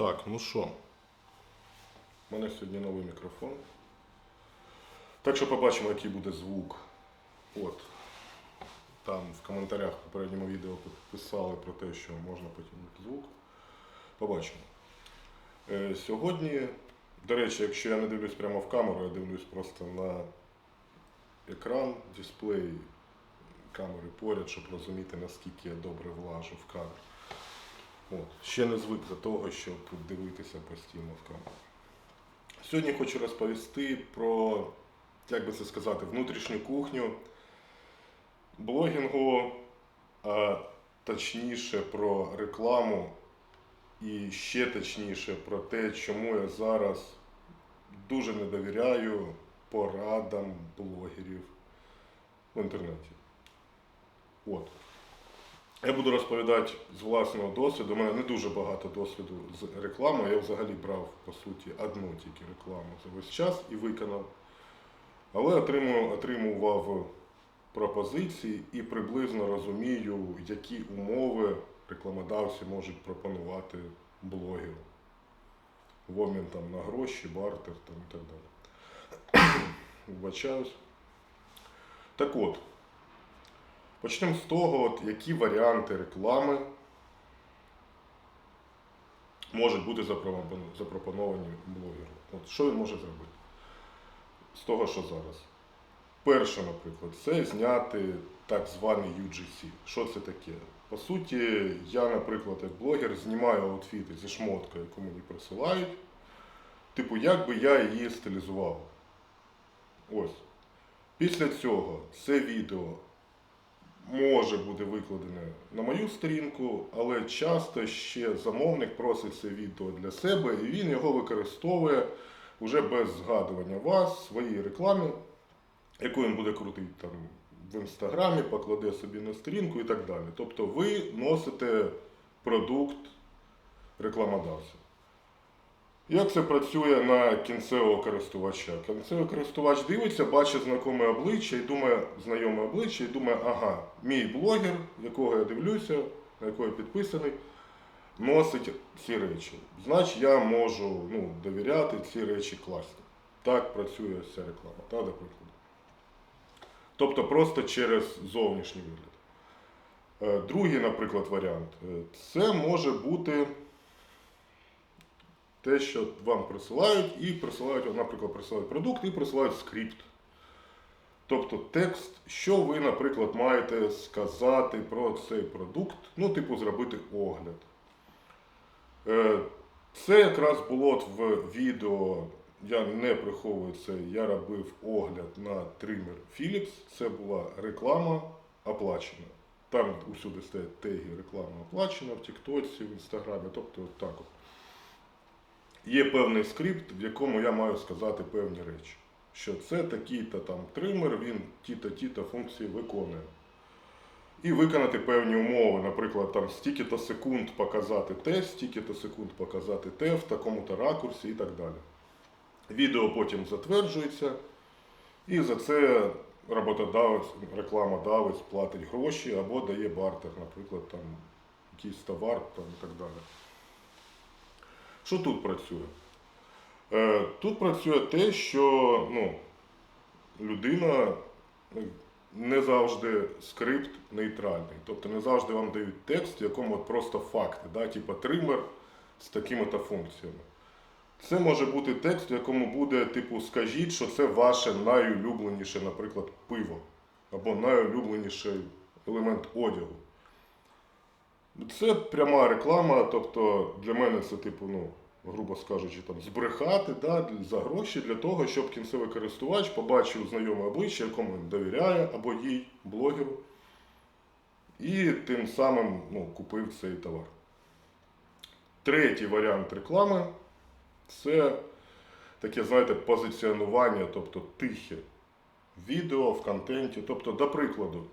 Так, ну що, у мене сьогодні новий мікрофон. Так що побачимо, який буде звук. От. Там в коментарях в попередньому відео писали про те, що можна потягнути звук. Побачимо. Е, сьогодні, до речі, якщо я не дивлюсь прямо в камеру, я дивлюсь просто на екран, дисплей камери поряд, щоб розуміти, наскільки я добре влажу в кадр. От. Ще не звик до того, щоб дивитися постійно в камеру. Сьогодні хочу розповісти про, як би це сказати, внутрішню кухню блогінгу, а точніше про рекламу і ще точніше про те, чому я зараз дуже не довіряю порадам блогерів в інтернеті. От. Я буду розповідати з власного досвіду. У мене не дуже багато досвіду з рекламою. Я взагалі брав, по суті, одну тільки рекламу за весь час і виконав. Але отримував пропозиції і приблизно розумію, які умови рекламодавці можуть пропонувати блогеру. В обмін там, на гроші, бартер там, і так далі. Вибачаюсь. Так от. Почнемо з того, от, які варіанти реклами можуть бути запропоновані блогеру. От, що він може зробити? З того, що зараз. Перше, наприклад, це зняти так званий UGC. Що це таке? По суті, я, наприклад, як блогер, знімаю аутфіти зі шмоткою, яку мені присилають. Типу, як би я її стилізував. Ось. Після цього це відео може бути викладене на мою сторінку, але часто ще замовник просить це відео для себе, і він його використовує вже без згадування вас, в своїй рекламі, яку він буде крутити там в інстаграмі, покладе собі на сторінку і так далі. Тобто ви носите продукт рекламодавця. Як це працює на кінцевого користувача? Кінцевий користувач дивиться, бачить знайоме обличчя і думає, знайоме обличчя і думає, ага, мій блогер, якого я дивлюся, на якого я підписаний, носить ці речі. Значить, я можу ну, довіряти ці речі класні. Так працює ця реклама, та, до прикладу. Тобто просто через зовнішній вигляд. Е, Другий, наприклад, варіант. Е, Це може бути те, що вам присилають, і присилають, наприклад, присилають продукт і присилають скрипт. Тобто текст, що ви, наприклад, маєте сказати про цей продукт, ну, типу, зробити огляд. Е, Це якраз було в відео, я не приховую це, я робив огляд на тример Philips. Це була реклама оплачена. Там усюди стоять теги реклама оплачена в Тіктоці, в Інстаграмі, тобто так от. Є певний скрипт, в якому я маю сказати певні речі. Що це такий-то там тример, він ті-то ті-то функції виконує. І виконати певні умови, наприклад, там стільки-то секунд показати те, стільки-то секунд показати те, в такому-то ракурсі і так далі. Відео потім затверджується, і за це роботодавець, рекламодавець платить гроші або дає бартер, наприклад, там якийсь товар там, і так далі. Що тут працює? Е, Тут працює те, що ну, людина не завжди скрипт нейтральний. Тобто не завжди вам дають текст, в якому от просто факти, да, типу тример з такими-то функціями. Це може бути текст, в якому буде, типу, скажіть, що це ваше найулюбленіше, наприклад, пиво, або найулюбленіший елемент одягу. Це пряма реклама, тобто для мене це, типу, ну, грубо скажучи, там, збрехати да, за гроші для того, щоб кінцевий користувач побачив знайоме обличчя, якому він довіряє, або їй, блогеру, і тим самим ну, купив цей товар. Третій варіант реклами це таке, знаєте, позиціонування, тобто тихе відео в контенті. Тобто, до прикладу,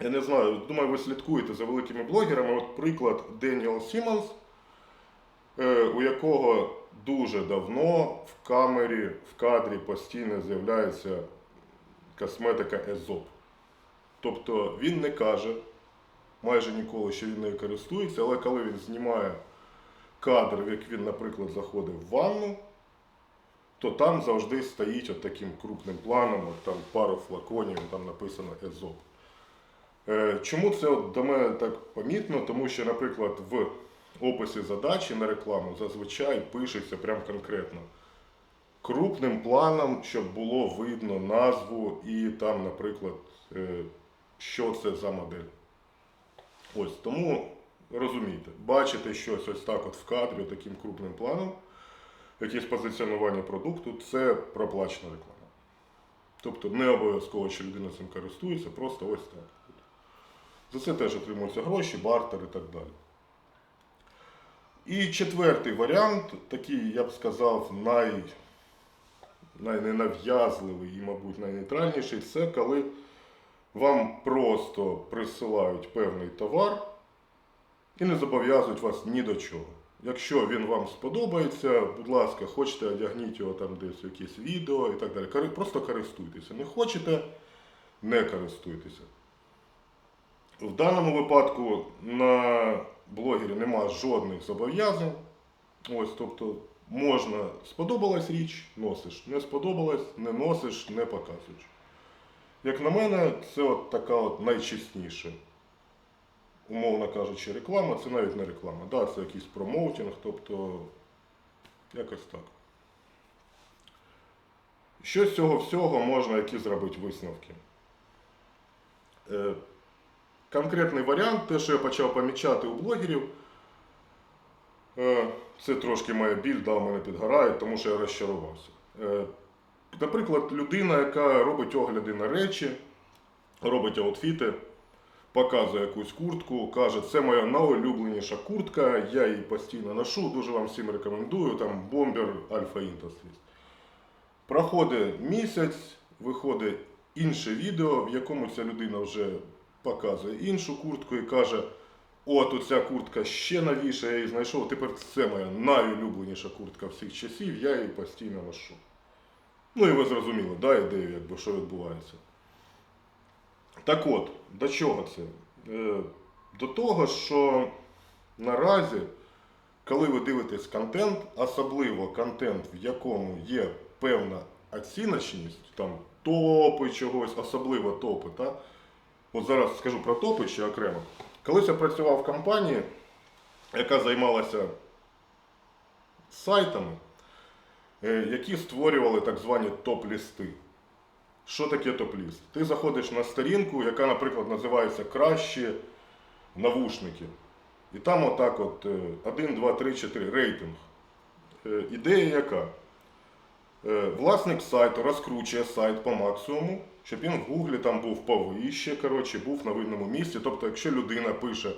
я не знаю, думаю, ви слідкуєте за великими блогерами. От приклад Деніел Сімонс, е, у якого дуже давно в камері, в кадрі постійно з'являється косметика Езоп. Тобто він не каже майже ніколи, що він нею користується, але коли він знімає кадр, як він, наприклад, заходив в ванну, то там завжди стоїть от таким крупним планом, от там пару флаконів, там написано Езоп. Е, Чому це до мене так помітно? Тому що, наприклад, в описі задачі на рекламу зазвичай пишеться прям конкретно крупним планом, щоб було видно назву і там, наприклад, е, що це за модель. Ось тому розумійте, бачите щось ось так от в кадрі таким крупним планом, якесь позиціонування продукту, це проплачена реклама. Тобто не обов'язково, що людина цим користується, просто ось так. За це теж отримуються гроші, бартер і так далі. І четвертий варіант, такий, я б сказав, най, найненав'язливий і, мабуть, найнейтральніший, це коли вам просто присилають певний товар і не зобов'язують вас ні до чого. Якщо він вам сподобається, будь ласка, хочете одягніть його там десь в якесь відео і так далі. Просто користуйтеся. Не хочете, не користуйтеся. В даному випадку на блогері нема жодних зобов'язань. Ось, тобто, можна сподобалась річ, носиш. Не сподобалась, не носиш, не показуєш. Як на мене, це от така от найчесніша, умовно кажучи, реклама, це навіть не реклама. Да, це якийсь промоутинг, тобто якось так. Що з цього всього можна які зробити висновки? Конкретний варіант, те, що я почав помічати у блогерів, це трошки моя біль, да, мене підгорає, тому що я розчарувався. Е, Наприклад, людина, яка робить огляди на речі, робить аутфіти, показує якусь куртку, каже, це моя найулюбленіша куртка, я її постійно ношу, дуже вам всім рекомендую, там бомбер Альфа Industries. Проходить місяць, виходить інше відео, в якому ця людина вже показує іншу куртку і каже: О, тут ця куртка ще новіша, я її знайшов. Тепер це моя найулюбленіша куртка всіх часів, я її постійно ношу. Ну і ви зрозуміли, да, ідею, якби, що відбувається. Так от, до чого це? Е, До того, що наразі, коли ви дивитесь контент, особливо контент, в якому є певна оціночність, там топи чогось, особливо топи, та? От зараз скажу про топи ще окремо. Колись я працював в компанії, яка займалася сайтами, е, які створювали так звані топ-лісти. Що таке топ-ліст? Ти заходиш на сторінку, яка, наприклад, називається Кращі навушники. І там отак от 1, 2, 3, 4 рейтинг. Е, Ідея яка? Е, Власник сайту розкручує сайт по максимуму, щоб він в Гуглі там був повище, коротше, був на видному місці. Тобто, якщо людина пише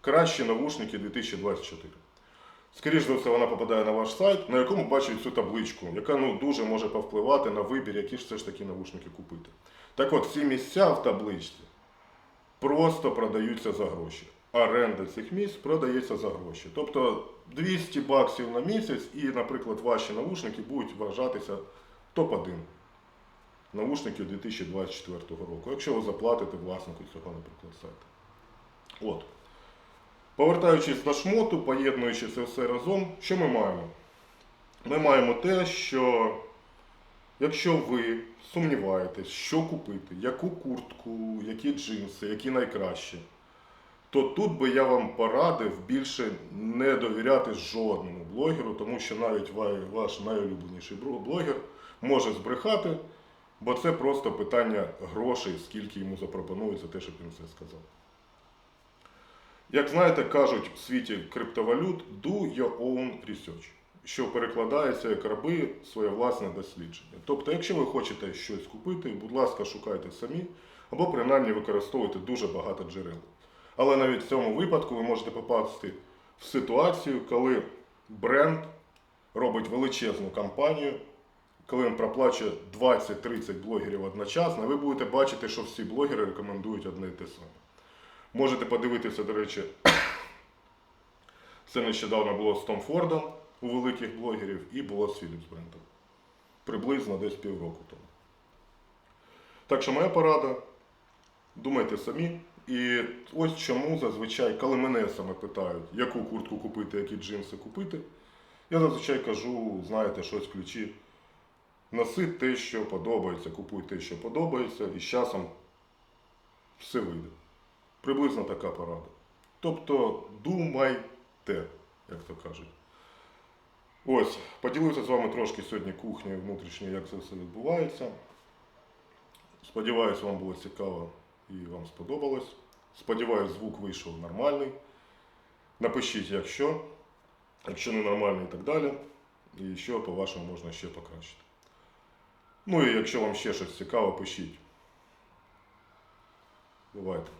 кращі навушники 2024. Скоріше за все, вона попадає на ваш сайт, на якому бачить цю табличку, яка ну, дуже може повпливати на вибір, які ж все ж таки навушники купити. Так от, ці місця в табличці просто продаються за гроші. Оренда цих місць продається за гроші. Тобто 200 баксів на місяць і, наприклад, ваші навушники будуть вважатися топ-1 навушників 2024 року, якщо ви заплатите власнику цього, наприклад, сайту. От. Повертаючись до шмоту, поєднуючи це все разом, що ми маємо? Ми маємо те, що якщо ви сумніваєтесь, що купити, яку куртку, які джинси, які найкращі, то тут би я вам порадив більше не довіряти жодному блогеру, тому що навіть ваш найулюбленіший блогер може збрехати, бо це просто питання грошей, скільки йому запропонують за те, щоб він це сказав. Як знаєте, кажуть в світі криптовалют do your own research, що перекладається як роби своє власне дослідження. Тобто, якщо ви хочете щось купити, будь ласка, шукайте самі, або принаймні використовуйте дуже багато джерел. Але навіть в цьому випадку ви можете попасти в ситуацію, коли бренд робить величезну кампанію, коли він проплачує 20-30 блогерів одночасно, ви будете бачити, що всі блогери рекомендують одне і те саме. Можете подивитися, до речі, це нещодавно було з Том Фордом у великих блогерів і було з Філіпс брендом. Приблизно десь півроку тому. Так що моя порада. Думайте самі І ось чому зазвичай, коли мене саме питають, яку куртку купити, які джинси купити, я зазвичай кажу, знаєте, щось ключі. Носи те, що подобається, купуй те, що подобається, і з часом все вийде. Приблизно така порада. Тобто думайте, як то кажуть. Ось, поділився з вами трошки сьогодні кухнею внутрішньою, як це все відбувається. Сподіваюсь, вам було цікаво і вам сподобалось. Сподіваюсь, звук вийшов нормальний. Напишіть, якщо, якщо не нормальний і так далі. І що, по-вашому, можна ще покращити. Ну і якщо вам ще щось цікаво, пишіть. Бувайте.